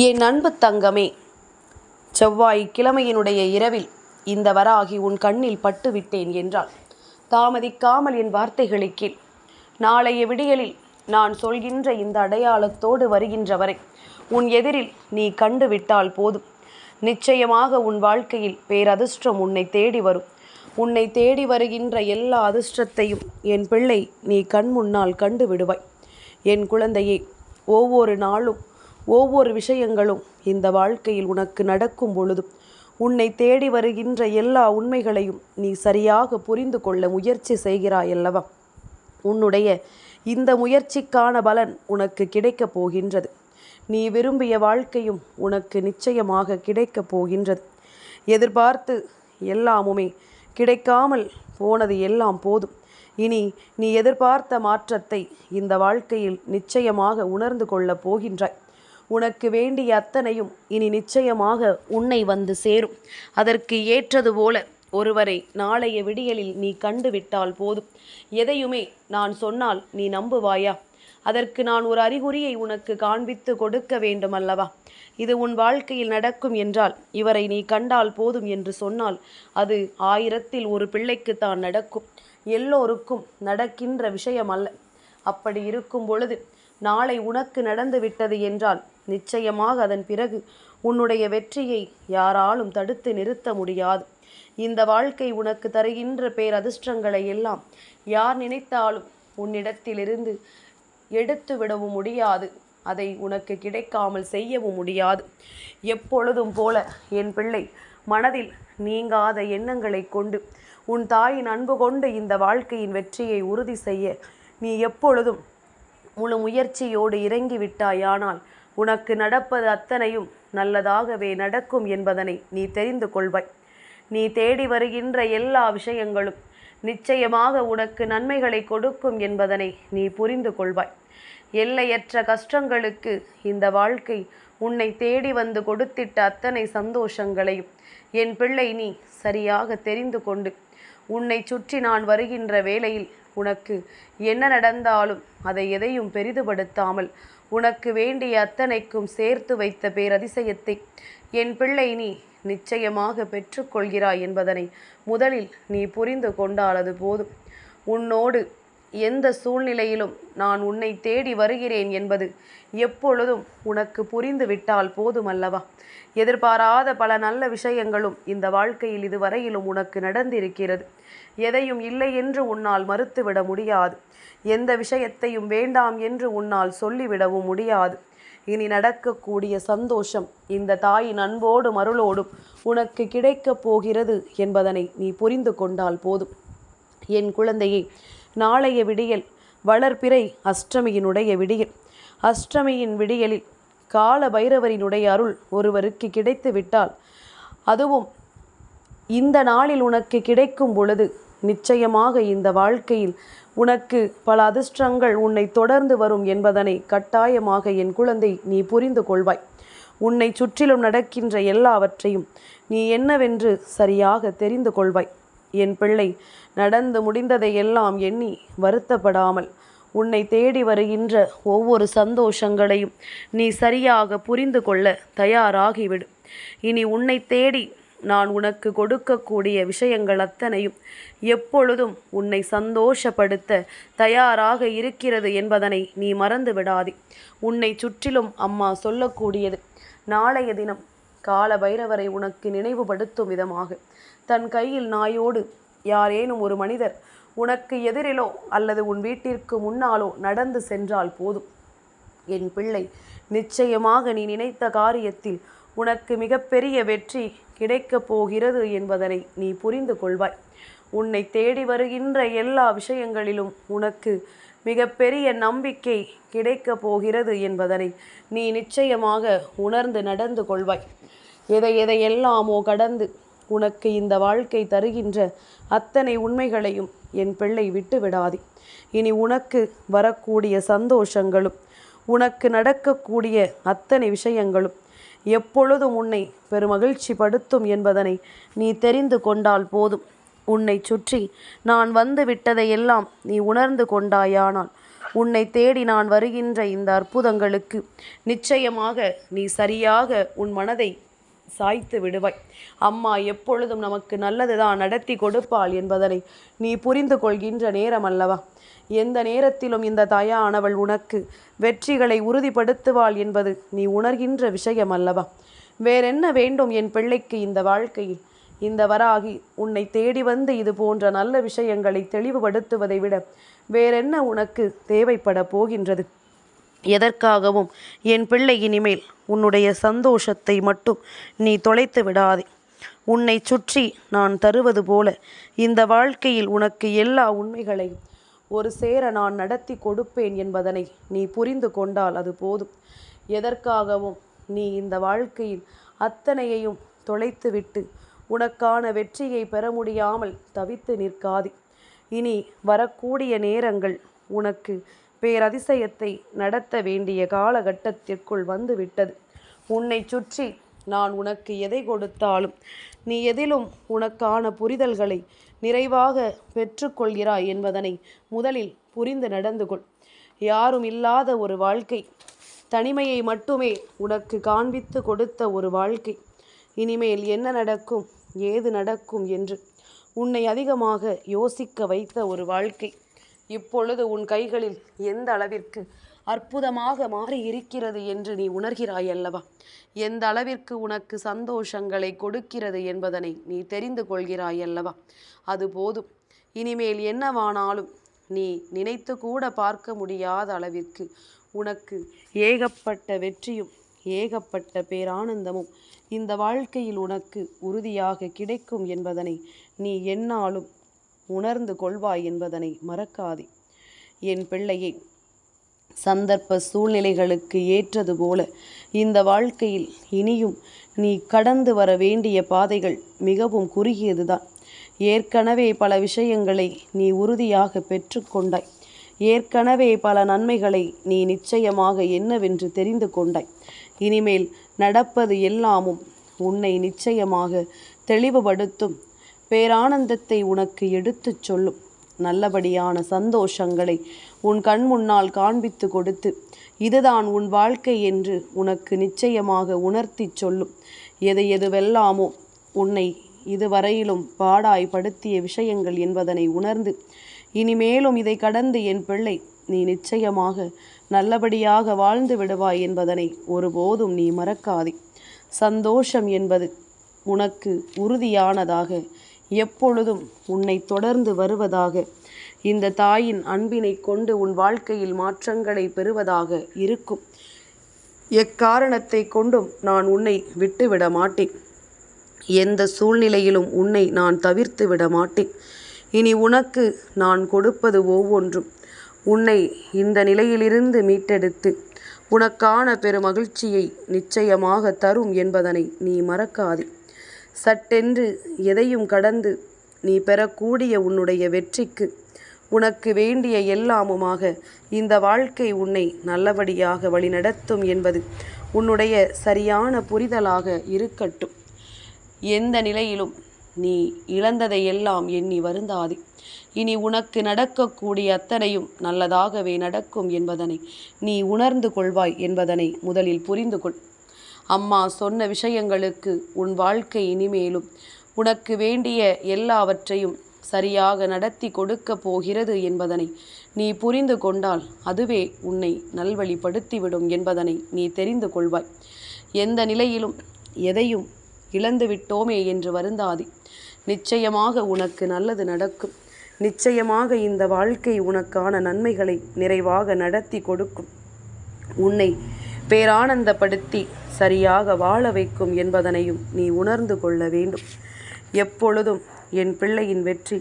என் அன்பு தங்கமே செவ்வாய் கிழமையினுடைய இரவில் இந்த வராகி உன் கண்ணில் பட்டு விட்டேன் என்றாள். தாமதிக்காமல் என் வார்த்தைகளை கேள். நாளைய விடியலில் நான் சொல்கின்ற இந்த அடையாளத்தோடு வருகின்ற வரை உன் எதிரில் நீ கண்டு விட்டால் போதும். நிச்சயமாக உன் வாழ்க்கையில் பேரதிர்ஷ்டம் உன்னை தேடி வரும். உன்னை தேடி வருகின்ற எல்லா அதிர்ஷ்டத்தையும் என் பிள்ளை நீ கண் முன்னால் கண்டு விடுவாய். என் குழந்தையே ஒவ்வொரு நாளும் ஒவ்வொரு விஷயங்களும் இந்த வாழ்க்கையில் உனக்கு நடக்கும் பொழுதும் உன்னை தேடி வருகின்ற எல்லா உண்மைகளையும் நீ சரியாக புரிந்து கொள்ள முயற்சி செய்கிறாய் அல்லவா உன்னுடைய இந்த முயற்சிக்கான பலன் உனக்கு கிடைக்கப் போகின்றது. நீ விரும்பிய வாழ்க்கையும் உனக்கு நிச்சயமாக கிடைக்கப் போகின்றது. எதிர்பார்த்து எல்லாமுமே கிடைக்காமல் போனது எல்லாம் போதும். இனி நீ எதிர்பார்த்த மாற்றத்தை இந்த வாழ்க்கையில் நிச்சயமாக உணர்ந்து கொள்ளப் போகின்றாய். உனக்கு வேண்டிய அத்தனையும் இனி நிச்சயமாக உன்னை வந்து சேரும். அதற்கு ஏற்றது போல ஒருவரை நாளைய விடியலில் நீ கண்டுவிட்டால் போதும். எதையுமே நான் சொன்னால் நீ நம்புவாயா? அதற்கு நான் ஒரு அறிகுறியை உனக்கு காண்பித்து கொடுக்க வேண்டும் அல்லவா இது உன் வாழ்க்கையில் நடக்கும் என்றால் இவரை நீ கண்டால் போதும் என்று சொன்னால் அது ஆயிரத்தில் ஒரு பிள்ளைக்கு தான் நடக்கும். எல்லோருக்கும் நடக்கின்ற விஷயம் அல்ல அப்படி இருக்கும் பொழுது நாளை உனக்கு நடந்து விட்டது என்றால் நிச்சயமாக அதன் பிறகு உன்னுடைய வெற்றியை யாராலும் தடுத்து நிறுத்த முடியாது. இந்த வாழ்க்கை உனக்கு தருகின்ற பேரதிர்ஷ்டங்களை எல்லாம் யார் நினைத்தாலும் உன்னிடத்திலிருந்து எடுத்து விடவும் முடியாது. அதை உனக்கு கிடைக்காமல் செய்யவும் முடியாது. எப்பொழுதும் போல என் பிள்ளை மனதில் நீங்காத எண்ணங்களை கொண்டு உன் தாயின் அன்பு கொண்டு இந்த வாழ்க்கையின் வெற்றியை உறுதி செய்ய நீ எப்பொழுதும் முழு முயற்சியோடு இறங்கிவிட்டாயானால் உனக்கு நடப்பது அத்தனையும் நல்லதாகவே நடக்கும் என்பதனை நீ தெரிந்து கொள்வாய். நீ தேடி வருகின்ற எல்லா விஷயங்களும் நிச்சயமாக உனக்கு நன்மைகளை கொடுக்கும் என்பதனை நீ புரிந்து கொள்வாய். எல்லையற்ற கஷ்டங்களுக்கு இந்த வாழ்க்கை உன்னை தேடி வந்து கொடுத்திட்ட அத்தனை சந்தோஷங்களையும் என் பிள்ளை நீ சரியாக தெரிந்து கொண்டு உன்னை சுற்றி நான் வருகின்ற வேளையில் உனக்கு என்ன நடந்தாலும் அதை எதையும் பெரிதுபடுத்தாமல் உனக்கு வேண்டிய அத்தனைக்கும் சேர்த்து வைத்த பேரதிசயத்தை. என் பிள்ளை நீ நிச்சயமாக பெற்றுக்கொள்கிறாய் என்பதனை முதலில் நீ புரிந்து கொண்டாலது போதும். உன்னோடு எந்த சூழ்நிலையிலும் நான் உன்னை தேடி வருகிறேன் என்பது எப்பொழுதும் உனக்கு புரிந்துவிட்டால் போதும் போதுமல்லவா. எதிர்பாராத பல நல்ல விஷயங்களும் இந்த வாழ்க்கையில் இதுவரையிலும் உனக்கு நடந்திருக்கிறது. எதையும் இல்லை என்று உன்னால் மறுத்துவிட முடியாது. எந்த விஷயத்தையும் வேண்டாம் என்று உன்னால் சொல்லிவிடவும் முடியாது. இனி நடக்கக்கூடிய சந்தோஷம் இந்த தாயின் அன்போடும் அருளோடும் உனக்கு கிடைக்கப் போகிறது என்பதனை நீ புரிந்து கொண்டால் போதும். என் குழந்தையை நாளைய விடியல் வளர்பிறை அஷ்டமியினுடைய விடியல். அஷ்டமியின் விடியலில் கால பைரவரினுடைய அருள் ஒருவருக்கு கிடைத்து விட்டால் அதுவும் இந்த நாளில் உனக்கு கிடைக்கும் பொழுது. நிச்சயமாக இந்த வாழ்க்கையில் உனக்கு பல அதிர்ஷ்டங்கள் உன்னை தொடர்ந்து வரும் என்பதனை கட்டாயமாக என் குழந்தை நீ புரிந்து கொள்வாய். உன்னை சுற்றிலும் நடக்கின்ற எல்லாவற்றையும் நீ என்னவென்று சரியாக தெரிந்து கொள்வாய். என் பிள்ளை நடந்து முடிந்ததை எல்லாம் எண்ணி வருத்தப்படாமல் உன்னை தேடி வருகின்ற ஒவ்வொரு சந்தோஷங்களையும் நீ சரியாக புரிந்து கொள்ள தயாராகிவிடு. இனி உன்னை தேடி நான் உனக்கு கொடுக்கக்கூடிய விஷயங்கள் அத்தனையும் எப்பொழுதும் உன்னை சந்தோஷப்படுத்த தயாராக இருக்கிறது என்பதனை நீ மறந்து விடாதே. உன்னை சுற்றிலும் அம்மா சொல்லக்கூடியது நாளைய தினம் கால பைரவரை உனக்கு நினைவுபடுத்தும் விதமாக. தன் கையில் நாயோடு யாரேனும் ஒரு மனிதர் உனக்கு எதிரிலோ அல்லது உன் வீட்டிற்கு முன்னாலோ நடந்து சென்றால் போதும். என் பிள்ளை நிச்சயமாக நீ நினைத்த காரியத்தில் உனக்கு மிகப்பெரிய வெற்றி கிடைக்கப் போகிறது என்பதனை நீ புரிந்து கொள்வாய். உன்னை தேடி வருகின்ற எல்லா விஷயங்களிலும் உனக்கு மிகப்பெரிய நம்பிக்கை கிடைக்கப் போகிறது என்பதனை நீ நிச்சயமாக உணர்ந்து நடந்து கொள்வாய். எதை எதையெல்லாமோ கடந்து உனக்கு இந்த வாழ்க்கை தருகின்ற அத்தனை உண்மைகளையும் என் பிள்ளை விட்டு விடாதே. இனி உனக்கு வரக்கூடிய சந்தோஷங்களும் உனக்கு நடக்கக்கூடிய அத்தனை விஷயங்களும் எப்பொழுதும் உன்னை பெருமகிழ்ச்சி படுத்தும் என்பதனை நீ தெரிந்து கொண்டால் போதும். உன்னை சுற்றி நான் வந்து விட்டதையெல்லாம் நீ உணர்ந்து கொண்டாயானால். உன்னை தேடி நான் வருகின்ற இந்த அற்புதங்களுக்கு நிச்சயமாக நீ சரியாக உன் மனதை சாய்த்து விடுவாய். அம்மா எப்பொழுதும் நமக்கு நல்லதுதான் நடத்தி கொடுப்பாள் என்பதனை நீ புரிந்து கொள்கின்ற நேரம் அல்லவா? எந்த நேரத்திலும் இந்த தாயானவள் உனக்கு வெற்றிகளை உறுதிப்படுத்துவாள் என்பது நீ உணர்கின்ற விஷயம் அல்லவா? வேறென்ன வேண்டும் என் பிள்ளைக்கு இந்த வாழ்க்கையில்? இந்த வராகி உன்னை தேடி வந்து இது போன்ற நல்ல விஷயங்களை தெளிவுபடுத்துவதை விட வேறென்ன உனக்கு தேவைப்பட போகின்றது? எதற்காகவும் என் பிள்ளை இனிமேல் உன்னுடைய சந்தோஷத்தை மட்டும் நீ தொலைத்து விடாதே. உன்னை சுற்றி நான் தருவது போல இந்த வாழ்க்கையில் உனக்கு எல்லா உண்மைகளையும் ஒரு சேர நான் நடத்தி கொடுப்பேன் என்பதனை நீ புரிந்து கொண்டால் அது போதும். எதற்காகவும் நீ இந்த வாழ்க்கையில் அத்தனையையும் தொலைத்துவிட்டு உனக்கான வெற்றியை பெற முடியாமல் தவித்து நிற்காதே. இனி வரக்கூடிய நேரங்கள் உனக்கு பேரதிசயத்தை நடத்த வேண்டிய காலகட்டத்திற்குள் வந்துவிட்டது. உன்னை சுற்றி நான் உனக்கு எதை கொடுத்தாலும் நீ எதிலும் உனக்கான புரிதல்களை நிறைவாக பெற்றுக்கொள்கிறாய் என்பதனை முதலில் புரிந்து நடந்து கொள். யாரும் இல்லாத ஒரு வாழ்க்கை தனிமையை மட்டுமே உனக்கு காண்பித்து கொடுத்த ஒரு வாழ்க்கை. இனிமேல் என்ன நடக்கும்? ஏது நடக்கும் என்று உன்னை அதிகமாக யோசிக்க வைத்த ஒரு வாழ்க்கை. இப்பொழுது உன் கைகளில் எந்த அளவிற்கு அற்புதமாக மாறி இருக்கிறது என்று நீ உணர்கிறாய் அல்லவா எந்த அளவிற்கு உனக்கு சந்தோஷங்களை கொடுக்கிறது என்பதனை நீ தெரிந்து கொள்கிறாய் அல்லவா அது போதும். இனிமேல் என்னவானாலும் நீ நினைத்து கூட பார்க்க முடியாத அளவிற்கு உனக்கு ஏகப்பட்ட வெற்றியும் ஏகப்பட்ட பேரானந்தமும் இந்த வாழ்க்கையில் உனக்கு உறுதியாக கிடைக்கும் என்பதனை நீ என்னாலும் உணர்ந்து கொள்வாய் என்பதனை மறக்காதே. என் பிள்ளையை சந்தர்ப்ப சூழ்நிலைகளுக்கு ஏற்றது போல இந்த வாழ்க்கையில் இனியும் நீ கடந்து வர வேண்டிய பாதைகள் மிகவும் குறுகியதுதான். ஏற்கனவே பல விஷயங்களை நீ உறுதியாக பெற்றுக்கொண்டாய் ஏற்கனவே பல நன்மைகளை நீ நிச்சயமாக என்னவென்று தெரிந்து கொண்டாய். இனிமேல் நடப்பது எல்லாமும் உன்னை நிச்சயமாக தெளிவுபடுத்தும். பேரானந்தத்தை உனக்கு எடுத்துச் சொல்லும். நல்லபடியான சந்தோஷங்களை உன் கண் முன்னால் காண்பித்து கொடுத்து இதுதான் உன் வாழ்க்கை என்று உனக்கு நிச்சயமாக உணர்த்தி சொல்லும். எது எதுவெல்லாமோ உன்னை இதுவரையிலும் பாடாய்படுத்திய விஷயங்கள் என்பதனை உணர்ந்து இனிமேலும் இதை கடந்து என் பிள்ளை நீ நிச்சயமாக நல்லபடியாக வாழ்ந்து விடுவாய் என்பதனை ஒருபோதும் நீ மறக்காதே. சந்தோஷம் என்பது உனக்கு உறுதியானதாக எப்பொழுதும் உன்னை தொடர்ந்து வருவதாக இந்த தாயின் அன்பினை கொண்டு உன் வாழ்க்கையில் மாற்றங்களை பெறுவதாக இருக்கும். எக்காரணத்தை கொண்டும் நான் உன்னை விட்டுவிட மாட்டேன். எந்த சூழ்நிலையிலும் உன்னை நான் தவிர்த்து விட மாட்டேன். இனி உனக்கு நான் கொடுப்பது ஒவ்வொன்றும். உன்னை இந்த நிலையிலிருந்து மீட்டெடுத்து உனக்கான பெருமகிழ்ச்சியை நிச்சயமாக தரும் என்பதனை நீ மறக்காதே. சட்டென்று எதையும் கடந்து நீ பெறக்கூடிய உன்னுடைய வெற்றிக்கு உனக்கு வேண்டிய எல்லாமுமாக இந்த வாழ்க்கை உன்னை நல்லபடியாக வழிநடத்தும் என்பது உன்னுடைய சரியான புரிதலாக இருக்கட்டும். எந்த நிலையிலும் நீ இழந்ததையெல்லாம் எண்ணி வருந்தாதே. இனி உனக்கு நடக்கக்கூடிய அத்தனையும் நல்லதாகவே நடக்கும் என்பதனை நீ உணர்ந்து கொள்வாய் என்பதனை முதலில் புரிந்து கொள். அம்மா சொன்ன விஷயங்களுக்கு உன் வாழ்க்கை இனிமேலும் உனக்கு வேண்டிய எல்லாவற்றையும் சரியாக நடத்தி கொடுக்க போகிறது என்பதனை நீ புரிந்து கொண்டால் அதுவே உன்னை நல்வழிப்படுத்திவிடும் என்பதனை நீ தெரிந்து கொள்வாய். எந்த நிலையிலும் எதையும் இழந்து விட்டோமே என்று வருந்தாதி. நிச்சயமாக உனக்கு நல்லது நடக்கும். நிச்சயமாக இந்த வாழ்க்கை உனக்கான நன்மைகளை நிறைவாக நடத்தி கொடுக்கும். உன்னை பேரானந்தப்படுத்தி சரியாக வாழ வைக்கும் என்பதனையும் நீ உணர்ந்து கொள்ள வேண்டும். எப்பொழுதும் என் பிள்ளையின் வெற்றி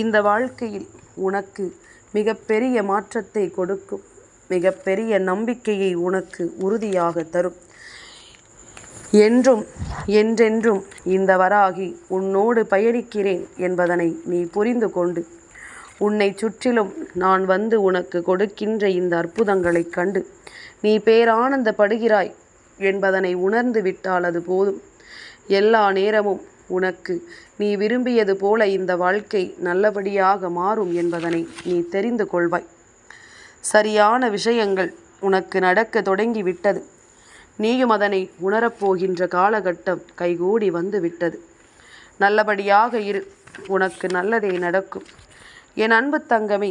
இந்த வாழ்க்கையில் உனக்கு மிகப்பெரிய மாற்றத்தை கொடுக்கும். மிகப்பெரிய நம்பிக்கையை உனக்கு உறுதியாக தரும். என்றும் என்றென்றும் இந்த வராகி உன்னோடு பயணிக்கிறேன் என்பதனை நீ புரிந்து கொண்டு உன்னை சுற்றிலும் நான் வந்து உனக்கு கொடுக்கின்ற இந்த அற்புதங்களைக் கண்டு நீ பேரானந்தப்படுகிறாய் என்பதனை உணர்ந்து விட்டால் அது போதும். எல்லா நேரமும் உனக்கு நீ விரும்பியது போல இந்த வாழ்க்கை நல்லபடியாக மாறும் என்பதனை நீ தெரிந்து கொள்வாய். சரியான விஷயங்கள் உனக்கு நடக்க தொடங்கிவிட்டது. நீயும் அதனை உணரப்போகின்ற காலகட்டம் கைகூடி வந்து விட்டது நல்லபடியாக இரு உனக்கு நல்லதே நடக்கும். என் அன்பு தங்கமே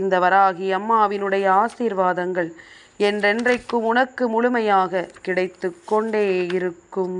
இந்த வராகி அம்மாவினுடைய ஆசீர்வாதங்கள் என்றென்றைக்கும் உனக்கு முழுமையாக கிடைத்து கொண்டே இருக்கும்.